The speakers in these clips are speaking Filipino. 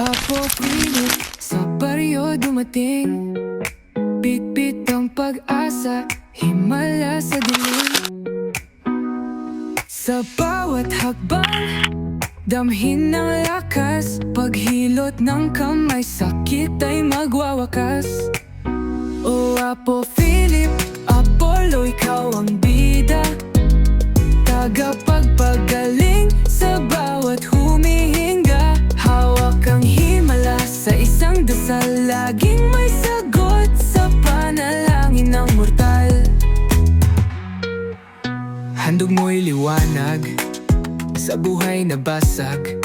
Apo pilit sa baryo dumating. Bitbit ang pag-asa, himala sa dilim. Sa bawat hakbang, damhin ng lakas. Paghilot ng kamay, sakit ay magwawakas. O Apo Philip, Apollo, ikaw ang bida. Tagapagpagaling sa bawat humihinga Hawak ang himala sa isang dasal. Laging may sagot sa panalangin ng mortal. Handog mo'y liwanag sa buhay na basag.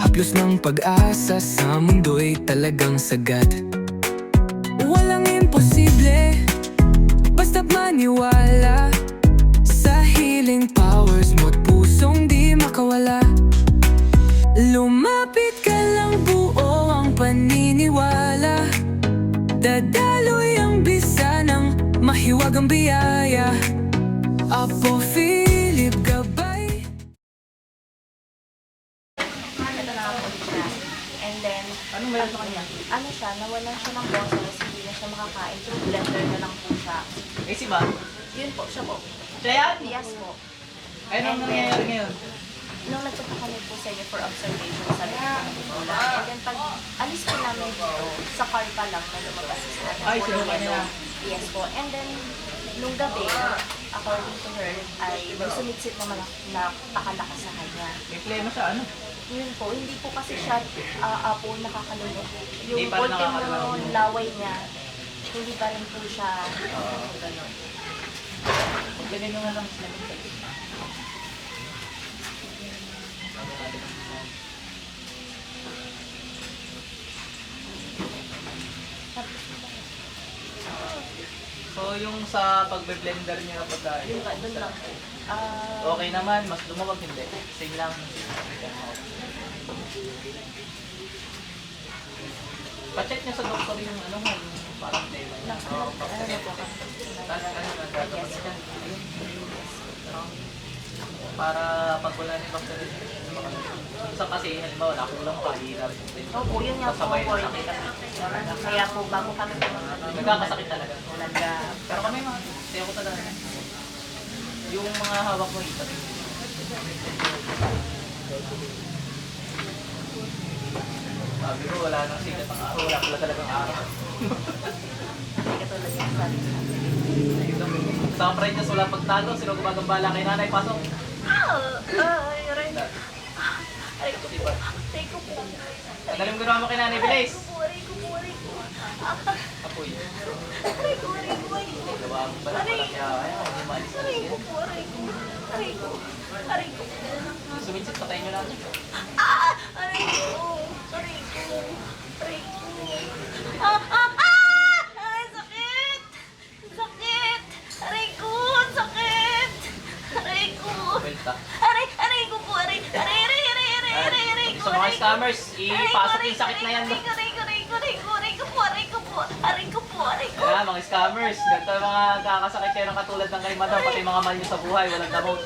Haplos ng pag-asa sa mundo'y talagang sagat Walang imposible, basta't maniwala then, ano meron sa kanya? Ano siya, nawalan siya ng boses, hindi na siya makakain. So, blender na lang po siya. Eh, si ba? Yun po, siya po. Siya yan? Yes po. Ay, anong nangyayari ngayon? Nung nagpunta kami po sa inyo for observation, sabi ko po lang. And then, pag alis po namin dito, sa car pa lang na lumabas Ay, niya. yellow. Yes po. And then, nung gabi, according to her, ay sumitsit naman na, na pakalakas sa kanya. May plema siya, ano? Yun po, hindi po kasi siya uh, po nakakalunok. Yung Hindi pa rin ultimo laway niya, hindi pa rin po siya ganun. Ganyan yung lang sila. Yung sa pagbe-blender niya na pagkain, Yun ba, dun lang po. Ah, okay naman, mas lumawag hindi. Same lang. Pa-check niya sa doktor yung ano mo, yung parang plema niya. Oo, ano pa-check. Tapos ano na po. Para pag wala na yung bacteria, sa kasi halimbawa nakulang ka, hirap. Opo, yun nga po Kasabay po. ng sakit. Kaya po, bago kami pumunta dito, Nagkakasakit talaga. talaga. Pero kami mga, sayo ko talaga. Yung mga hawak mo ito. Sabi ko, wala nang sikat ang araw, wala pala talagang araw. Katulad yung sabi sa akin. Sa friend niya, wala pagtalo, sino gumagambala kay nanay, pasok. Ay, aray. Aray ko po. Aray ko po. Mo ginawa mo kay nanay, bilis! Aray ko po, aray ko ko. Apoy. Aray ko, aray ko, aray ko. Gawa mo pala na Aray ko po, aray ko. Aray ko. Aray ko. Sumitsit, patayin nyo lang. Ah! Aray ko. Aray ko. Aray ko. Ah! Ah! Welta. Aray! Aray ko po! Aray! Aray! Aray! Aray! Aray! Aray! Aray ko! Sa mga aray ko. scammers, ipasok aray yung sakit na yan. Aray ko! Aray ko! Aray ko! Aray ko! Aray ko po! Aray ko po! Aray ko po! Aray ko! Kaya mga scammers, ganito yung mga kakasakit kayo ng katulad ng kay madam, pati mga man nyo sa buhay, walang damot.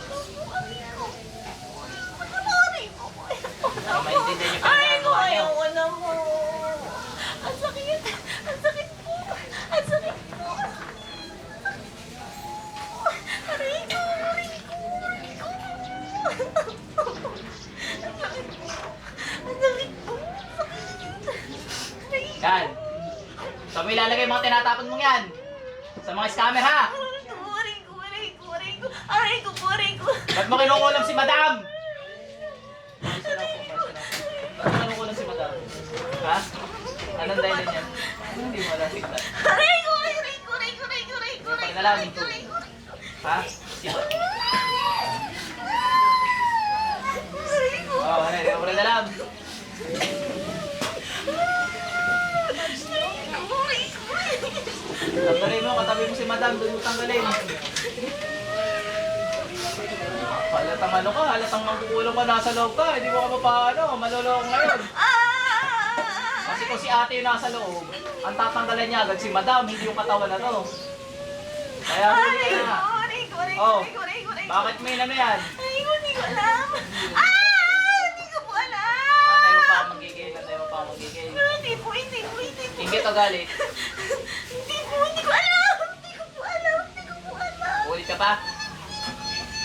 mga scammer ha! Aray ko, aray ko, aray ko, aray ko, aray ko. Ba't mo kinukulam si madam? Ba't mo kinukulam si madam? Ha? Anong dahilan niya? Anong hindi mo alam sigla? Aray ko, aray ko, aray ko, aray ko, aray ko, aray ko, aray ko, aray ko. Ha? Siya. Oh, aray, aray, aray, aray, aray, Tanggalin mo, katabi mo si madam, doon mo tanggalin. Halatang ano ka, halatang magkukulang ka, nasa loob ka, hindi mo ka papaano, malulong ngayon. Kasi kung si ate yung nasa loob, ang tatanggalan niya agad si madam, hindi yung katawan na to. Kaya huli ka na. Oh, bakit may ano yan? Ay, hindi ko alam. Ah! Hindi ko po alam. Antay mo pa magigil, antay mo pa magiging. Hindi po, hindi po, hindi po. Ingit o galit? Po, hindi ko alam. Hindi ko po alam. Hindi ko po alam. Ulit ka pa?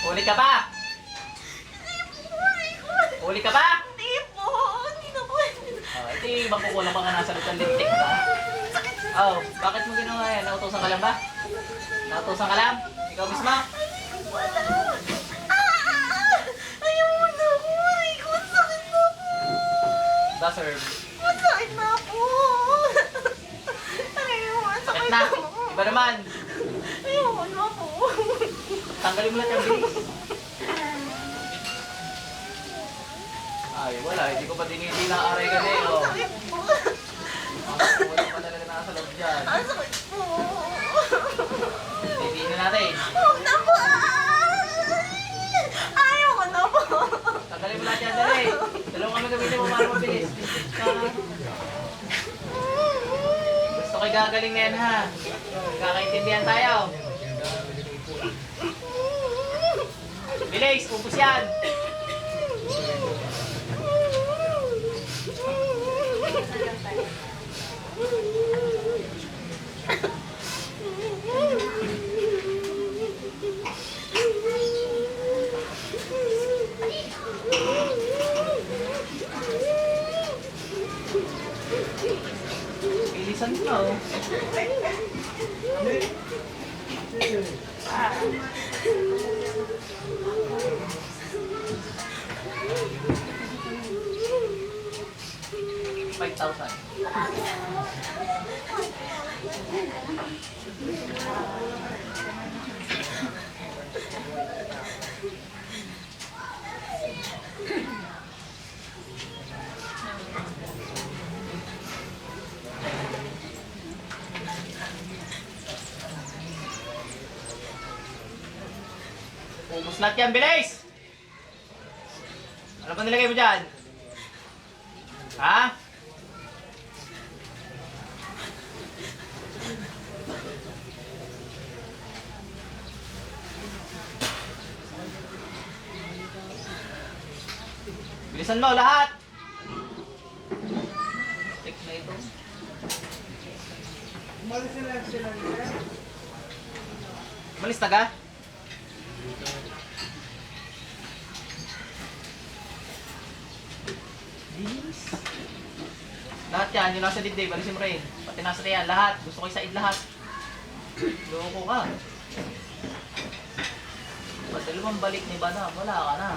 Ulit ka pa? Hindi po, hindi ko. Ulit ka pa? Hindi po, hindi na po. Oh, ito yung ibang kukulang pa ka nasa loob ng lintik ka. Sakit na. Oh, bakit mo ginawa yan? Nautosan ka lang ba? Nautosan ka lang? Ikaw mismo? Hindi ko po alam. Ah! Ayaw na po. Ay, ko, sakit na po. Deserve. Masakit na po. Ayaw, ang Sakit sakit na. na po. Iba naman. Ayaw na po. Tanggalin mo lahat yung bilis. Ay, wala. Hindi ko pa diniti na aray ka din. Oh. Sakit po. Wala pa talaga nasa loob dyan. Ang sakit po. Hindi na natin. Huwag na po. Ayaw ko na po. Tanggalin mo lahat yan, dali. Dalawang kami gamitin mo para mabilis. Stitch ka. Gagaling na yan, ha? Kakaintindihan tayo. Bilis, upos yan. Bilisan mo, oh. Five thousand. Lahat yan, bilis! Ano ba nilagay mo dyan? Ha? Bilisan mo lahat! Tik na ito. Umalis na ka? Bilis. Lahat yan, yung nasa dibdib, alisin mo rin. Pati nasa riyan, lahat. Gusto ko isaid lahat. Loko ka. Pag dalawang balik ni Bana, wala ka na.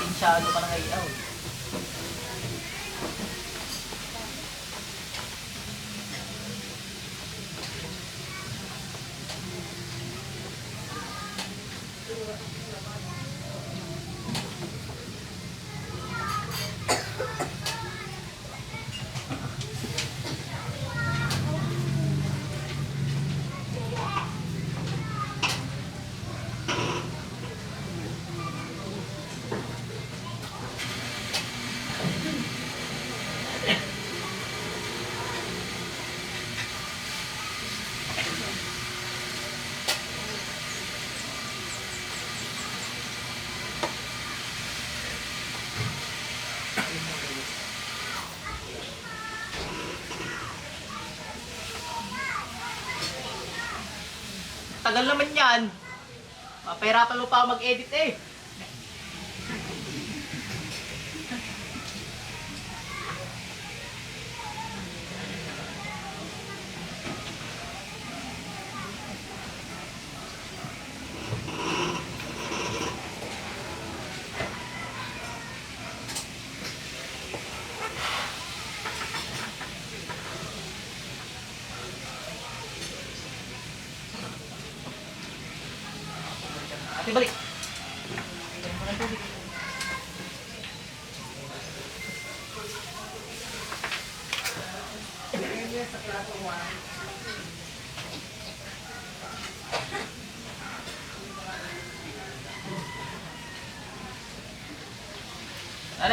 Tinsyado ka na ngayon. Tagal naman yan. Mapahirapan mo pa ako mag-edit eh. Nanay,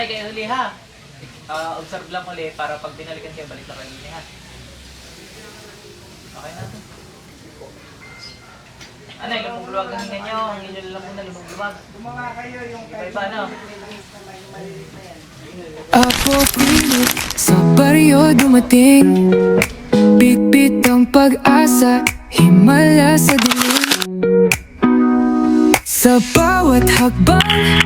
kayo uli ha. Ah, observe lang uli para pag binalikan kayo, balik lang kayo uli ha. Okay na to. Anay, lumugluwag ang hinga nyo. Ang inyo lang muna lumugluwag. Gumawa kayo yung Iba-iba, no? malinis na may malinis na yan. Apo Philip Sa baryo dumating Bitbit ang pag-asa Himala sa dilim Sa bawat hakbang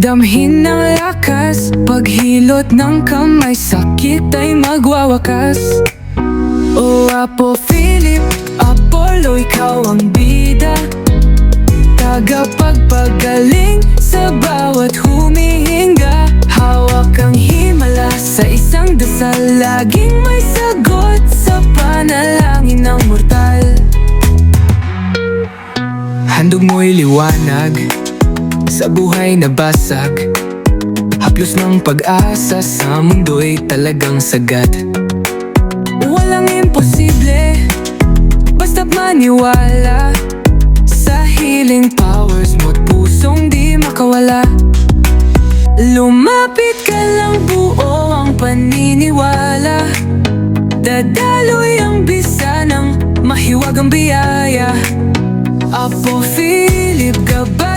Damhin ng lakas Paghilot ng kamay Sakit ay magwawakas O Apo Apollo, ikaw ang bida. Tagapagpagaling sa bawat humihinga. Hawak ang himala sa isang dasal. Laging may sagot sa panalangin ng mortal. Handog mo'y liwanag sa buhay na basag. Haplos ng pag-asa sa mundo'y talagang sagat Basta't maniwala Sa healing powers mo't pusong di makawala. Lumapit ka lang buo ang paniniwala. Dadaloy ang bisa ng mahiwagang biyaya. Apo Philip Gabay